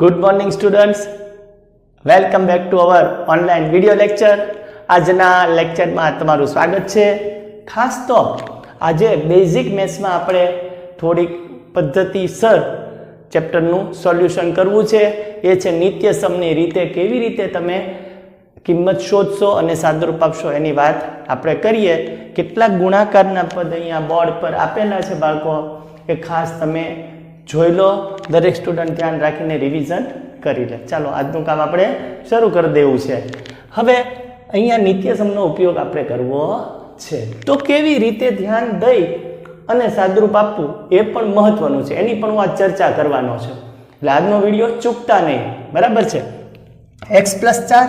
Good morning students welcome back to our online video lecture આજના લેક્ચરમાં તમારું સ્વાગત છે. ખાસ તો આજે બેઝિક મેથ્સમાં આપણે થોડીક પદ્ધતિસર ચેપ્ટરનું સોલ્યુશન કરવું છે. એ છે નિત્ય સમની રીતે કેવી રીતે તમે કિંમત શોધશો અને સાદુરૂપ આપશો એની વાત આપણે કરીએ. કેટલાક ગુણાકારના પદ અહીંયા બોર્ડ પર આપેલા છે, બાળકો. એ ખાસ તમે જોઈ લો, દરેક સ્ટુડન્ટ ધ્યાન રાખીને રિવિઝન કરી લે. ચાલો, આજનું કામ આપણે શરૂ કરી દેવું છે. હવે, અહીંયા નિત્યસમનો ઉપયોગ આપણે કરવો છે. તો કેવી રીતે ધ્યાન દઈ અને સાદરૂપ આપવું એ પણ મહત્વનું છે. એની પણ હું આ ચર્ચા કરવાનો છું. એટલે આજનો વીડિયો ચૂકતા નહીં. બરાબર છે? એક્સ પ્લસ ચાર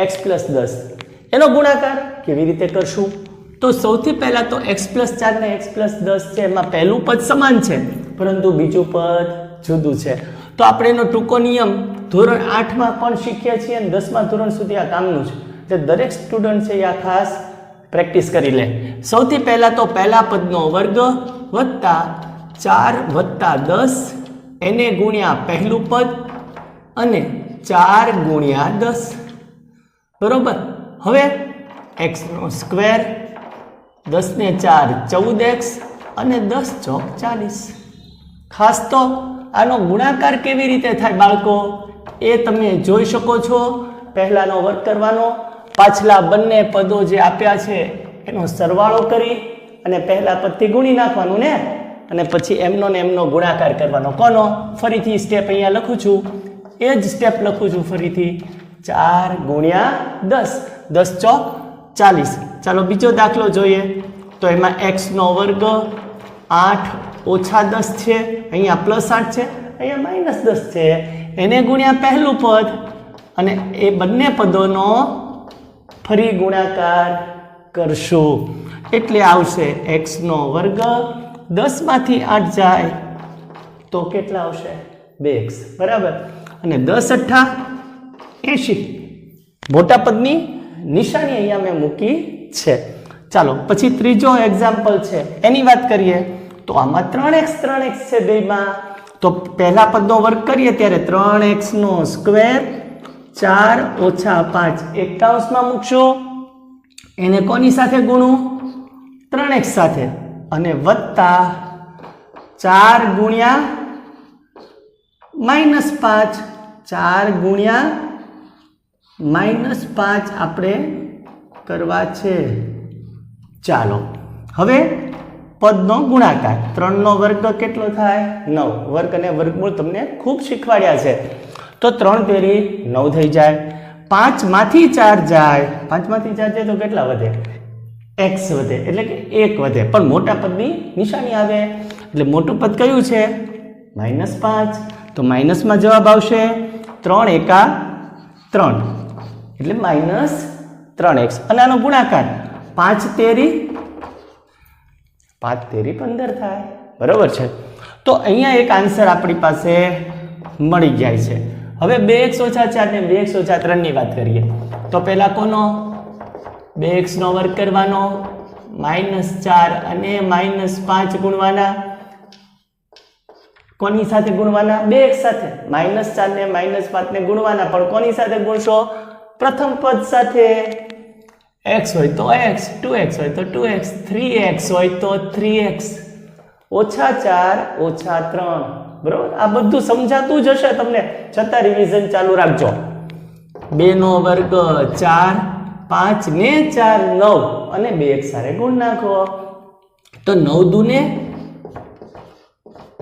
એક્સ પ્લસ દસ. એનો ગુણાકાર કેવી રીતે કરશું? તો સૌથી પહેલાં તો એક્સ પ્લસ ચાર ને એક્સ પ્લસ દસ છે, એમાં પહેલું પદ સમાન છે. પરંતુ બીજું પદ જુદું છે. તો આપણે એનો ટૂંકો નિયમ ધોરણ આઠમાં પણ શીખ્યા છીએ અને દસમા ધોરણ સુધી આ કામનું છે. જે દરેક સ્ટુડન્ટ છે એ આ ખાસ પ્રેક્ટિસ કરી લે. સૌથી પહેલાં તો પહેલા પદનો વર્ગ વત્તા ચાર વત્તા દસ, એને ગુણ્યા પહેલું પદ અને ચાર ગુણ્યા દસ. બરોબર? હવે એક્સનો સ્ક્વેર દસને ચાર ચૌદ એક્સ અને દસ ચોક ચાલીસ. ખાસ તો આનો ગુણાકાર કેવી રીતે થાય બાળકો? એ તમે જોઈ શકો છો. પહેલાંનો વર્ક કરવાનો. પાછલા બંને પદો જે આપ્યા છે, એનો સરવાળો કરી અને પહેલાં પદથી ગુણી નાખવાનું ને? અને પછી એમનો ને એમનો ગુણાકાર કરવાનો. કોનો? ફરીથી સ્ટેપ અહીંયા લખું છું. એ જ સ્ટેપ લખું છું ફરીથી. ચાર ગુણ્યા દસ. દસ ચોક ચાલીસ. ચાલો બીજો દાખલો જોઈએ. તો એમાં એક્સનો વર્ગ આઠ ઓછા દસ છે, અહીંયા પ્લસ આઠ છે, અહીંયા માઇનસ દસ છે. એને ગુણ્યા પહેલું પદ અને એ બંને પદોનો ફરી ગુણાકાર કરશું. એટલે આવશે એક્સનો વર્ગ. દસમાંથી આઠ જાય તો કેટલા આવશે? બે એક્સ બરાબર? અને દસ અઠ્ઠા એંશી. મોટા પદની નિશાની અહીંયા મેં મૂકી છે. ચાલો, પછી ત્રીજો એક્ઝામ્પલ છે. એની વાત કરીએ. તો આમાં ત્રણ એક્સ ત્રણ એક્સ છે બેમાં. તો પહેલા પદનો વર્ગ કરીએ ત્યારે ત્રણ એક્સનો સ્ક્વેર ચાર ઓછા પાંચ એકાઉન્સમાં મૂકશો. એને કોની સાથે ગુણું? ત્રણ એક્સ સાથે. અને વત્તા ચાર ગુણ્યા માઇનસ પાંચ. ચાર ગુણ્યા માઇનસ પાંચ આપણે કરવા છે. ચાલો. હવે પદનો ગુણાકાર. ત્રણનો વર્ગ કેટલો થાય? નવ. વર્ગ અને વર્ગમૂળ તમને ખૂબ શીખવાડ્યા છે. તો ત્રણ તેરી નવ થઈ જાય. પાંચમાંથી ચાર જાય. પાંચમાંથી ચાર જાય તો કેટલા વધે? એક્સ વધે. એટલે કે એક વધે. પણ મોટા પદની નિશાની આવે. એટલે મોટું પદ કયું છે? માઇનસ પાંચ. તો માઇનસમાં જવાબ આવશે ત્રણ એકા ત્રણ. એટલે માઇનસ ત્રણ એક્સ. અને આનો ગુણાકાર. પાંચ તેરી પાંચ તેરી પંદર થાય. બરાબર છે? તો અહીંયા એક આન્સર આપણી પાસે મળી જાય છે. હવે બે એક્સ ઓછા ચાર ને બે એક્સ ઓછા ત્રણની વાત કરીએ. તો પહેલાં કોનો? બે એક્સનો વર્ગ કરવાનો. માઇનસ ચાર અને માઇનસ પાંચ ગુણવાના. કોની સાથે ગુણવાના? બે એક્સ સાથે. માઇનસ ચાર ને માઇનસ પાંચ ને ગુણવાના. પણ કોની સાથે ગુણશો? પ્રથમ પદ સાથે. એક્સ હોય તો એક્સ ટુ એક્સ હોય તો ટુ એક્સ થ્રી એક્સ હોય તો થ્રી એક્સ ઓછા ચાર, ઓછા ત્રણ. બરોબર? આ બધું સમજાતું જ હશે તમને. છતાં રિવિઝન ચાલુ રાખજો. બેનો વર્ગ ચાર, પાંચ ને ચાર, નવ. અને બે એક સારે ગુણ નાખો. તો નવ દુને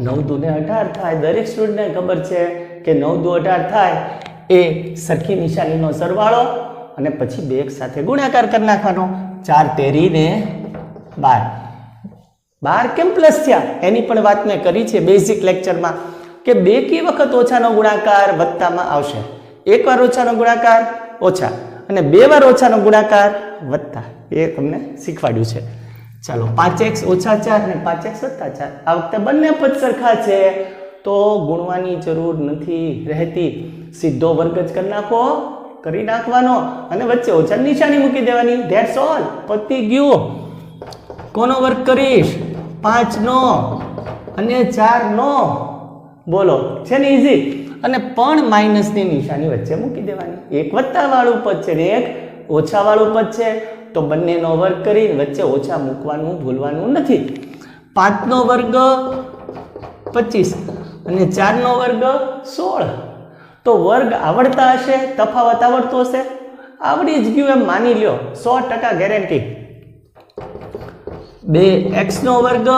નવ દુને અઢાર થાય. દરેક સ્ટુડન્ટને ખબર છે કે નવ દુ અઢાર થાય. એ સરખી નિશાનીનો સરવાળો અને પછી બે એક સાથે ગુણાકાર કરી નાખવાનો. ચાર તેરી ને બાર. બાર કેમ પ્લસ થયા? એની પણ વાત મેં કરી છે બેઝિક લેક્ચરમાં કે બે કી વખત ઓછાનો ગુણાકાર વત્તામાં આવશે. એક વાર ઓછાનો ગુણાકાર, ઓછા. અને બે વાર ઓછાનો ગુણાકાર વત્તા એ તમને શીખવાડ્યું છે. ચાલો, પાંચ એક્સ ઓછા ચાર અને પાંચ એક્સ વત્તા ચાર. આ વખતે બંને પદ સરખા છે. તો ગુણવાની જરૂર નથી રહેતી. સીધો વર્ગ જ કરી નાખો. કરી નાખવાનો અને વચ્ચે ઓછા નિશાની મૂકી દેવાની. ધેટ્સ ઓલ પતી ગયું. કોનો વર્ક કરીશ? પાંચ નો અને ચાર નો બોલો, છે ને ઇઝી અને પણ માઇનસની નિશાની વચ્ચે મૂકી દેવાની. એક વત્તાવાળું પદ છે ને એક ઓછાવાળું પદ છે. તો બંનેનો વર્ગ કરી વચ્ચે ઓછા મૂકવાનું, ભૂલવાનું નથી. પાંચનો વર્ગ પચીસ અને ચારનો વર્ગ સોળ. તો વર્ગ આવડતા હશે, તફાવત આવડતો હશે? આવડી જ ગયું એમ માની લ્યો. સો ટકા ગેરંટી બે એક્સનો વર્ગ,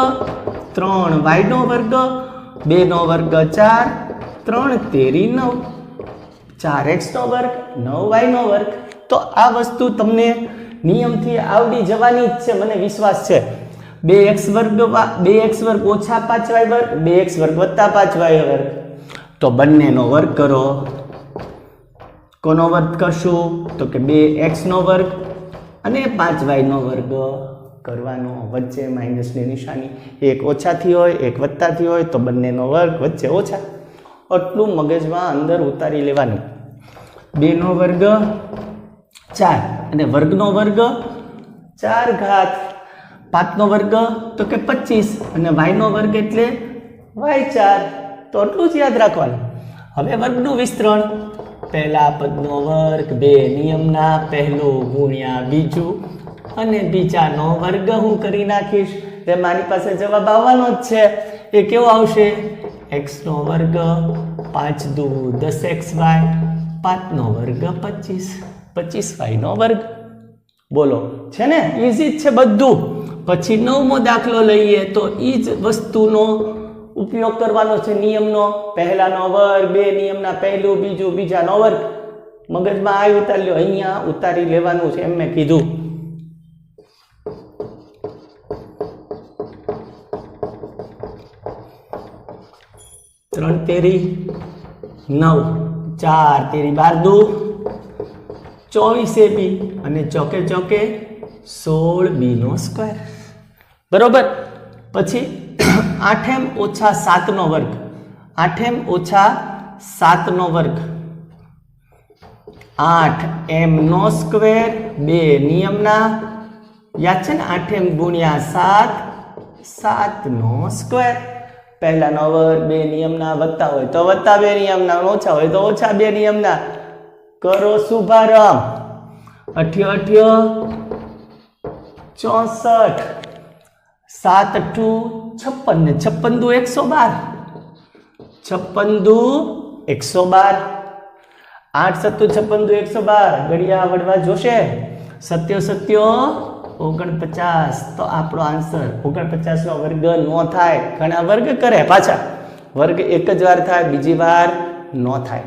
ત્રણ વાયનો વર્ગ બેનો વર્ગ ચાર, ત્રણ તેરી નવ. ચાર એક્સનો વર્ગ, નવ વાયનો વર્ગ. તો આ વસ્તુ તમને નિયમથી આવડી જવાની જ છે, મને વિશ્વાસ છે. બે એક્સ વર્ગ બે એક્સ વર્ગ ઓછા પાંચ વાય વર્ગ, બે એક્સ વર્ગ વત્તા પાંચ વાય વર્ગ. તો બંનેનો વર્ગ કરો. કોનો વર્ગ કરશું? તો કે બે એક્સનો વર્ગ અને પાંચ વાયનો વર્ગ કરવાનો. વચ્ચે માઇનસની નિશાની એક ઓછાથી હોય, એક વત્તાથી હોય, તો બંનેનો વર્ગ વચ્ચે ઓછા. આટલું મગજમાં અંદર ઉતારી લેવાનું. બેનો વર્ગ ચાર અને વર્ગનો વર્ગ ચાર ઘાત. પાંચનો વર્ગ તો કે પચીસ અને વાયનો વર્ગ એટલે વાય ચાર. તો એટલું જ યાદ રાખવાનું. હવે વર્ગનું વિસ્તરણ. પહેલા પદનો વર્ગ, બે નિયમના, પહેલું ગુણ્યા બીજું, અને બીજાનો વર્ગ હું કરી નાખીશ. તે મારી પાસે જવાબ આવવાનો જ છે. એ કેવો આવશે? એક્સનો વર્ગ પાંચ દુ દસ એક્સ વાય પાંચનો વર્ગ પચીસ. પચીસ વાયનો વર્ગ. બોલો, છે ને? ઇઝી જ છે બધું. પછી નવમો દાખલો લઈએ તો એ જ વસ્તુનો ઉપયોગ કરવાનો છે નિયમનો. પહેલાનો વર્ગ, બે નિયમના, પહેલું, બીજું, બીજાનો વર્ગ. મગજમાં આ ઉતારી લ્યો અહીંયા ઉતારી લેવાનું છે એમ મેં કીધું. ત્રણ તેરી, નવ, ચાર તેરી બાર દુ. ચોવીસે બી અને ચોકે ચોકે સોળ બીનો સ્ક્વેર. બરોબર? પછી આઠેમ ઓછા સાતનો વર્ગ. આઠેમ ઓછા સાતનો વર્ગ. આઠ એમ નો સ્ક્વેર, બે નિયમના. યાદ છે ને? આઠેમ ગુણ્યા સાત, સાતનો સ્ક્વેર. પહેલાનો વર્ગ બે નિયમના વત્તા હોય તો વત્તા બે નિયમના ઓછા હોય તો ઓછા બે નિયમના. કરો શુભારંભ. અઠ્યો અઠ્યો ચોસઠ. સાત અઠ્ઠું, છપ્પન ને છપ્પન દુ એકસો બાર. છપ્પન દુ એકસો બાર. આઠ સત્તુ, છપ્પન દુ એકસો બાર. ગળિયા વડવા જોશે. સત્યો સત્યો, ઓગણપચાસ. તો આપણો આન્સર, ઓગણપચાસનો વર્ગ નો થાય. ઘણા વર્ગ કરે પાછા. વર્ગ એક જ વાર થાય, બીજી વાર ન થાય.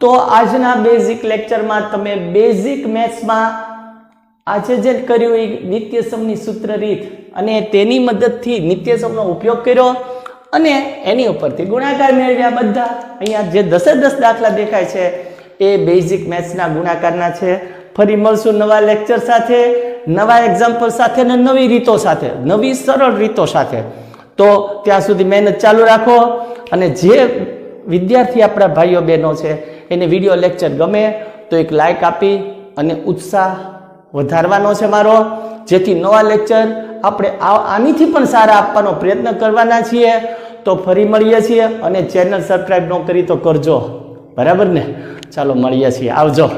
તો આજના બેઝિક લેક્ચરમાં તમે બેઝિક મેથ્સમાં આજે જે કર્યું એ નિત્યસમની સૂત્ર રીત અને તેની મદદથી નિત્ય નિત્યસમનો ઉપયોગ કર્યો અને એની ઉપરથી ગુણાકાર મેળવ્યા બધા. અહીંયા જે દસે દસ દાખલા દેખાય છે, એ બેઝિક મેથ્સના ગુણાકારના છે. ફરી મળશું નવા લેક્ચર સાથે, નવા એક્ઝામ્પલ સાથે અને નવી રીતો સાથે, નવી સરળ રીતો સાથે. તો ત્યાં સુધી મહેનત ચાલુ રાખો અને જે વિદ્યાર્થી આપણા ભાઈઓ બહેનો છે, એને વીડિયો લેક્ચર ગમે તો એક લાઇક આપી અને ઉત્સાહ વધારવાનો છે મારો. જેથી નવા લેક્ચર આપણે આનીથી પણ સારા આપવાનો પ્રયત્ન કરવાના છીએ. તો ફરી મળીએ છીએ અને ચેનલ સબસ્ક્રાઈબ ન કરી તો કરજો. બરાબર ને? ચાલો મળીએ છીએ. આવજો.